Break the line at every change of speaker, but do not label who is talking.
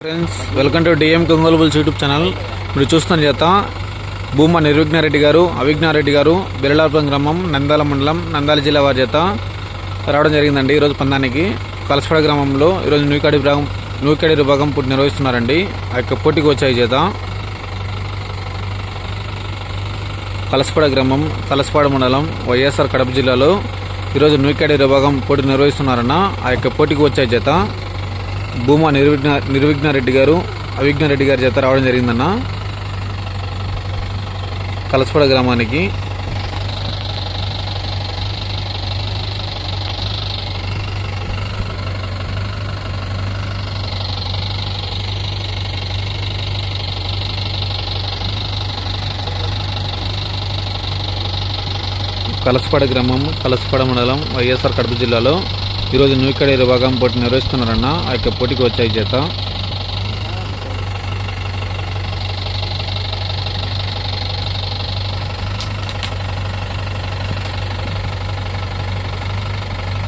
Friends welcome to DM కొంగోలుబుల్స్ YouTube channel మీరు చూస్తున్న చేత భూమా నిర్విఘ్నారెడ్డి గారు అవిఘ్నారెడ్డి గారు బిరళాపురం గ్రామం నందాల మండలం నందాల జిల్లా వారి చేత రావడం జరిగిందండి ఈరోజు పందానికి. కలసపడ గ్రామంలో ఈరోజు నూకాడి విభాగం నూకాడి విభాగం పోటీ నిర్వహిస్తున్నారండి. ఆ యొక్క పోటీకి వచ్చాయి చేత కలసపడ గ్రామం కలసపాడ మండలం వైఎస్ఆర్ కడప జిల్లాలో ఈరోజు నూకాడి విభాగం పోటీ నిర్వహిస్తున్నారన్న ఆ యొక్క పోటీకి వచ్చాయి చేత భూమా నిర్విఘ్న నిర్విఘ్నారెడ్డి గారు అవిఘ్నారెడ్డి గారి చేత రావడం జరిగిందన్న. కలసపడ గ్రామానికి. కలసపాడ గ్రామం కలసపాడ మండలం వైఎస్ఆర్ కడప జిల్లాలో ఈరోజు నూకడి విభాగం పోటీ నిర్వహిస్తున్నారన్న ఆ యొక్క పోటీకి వచ్చాయి చేత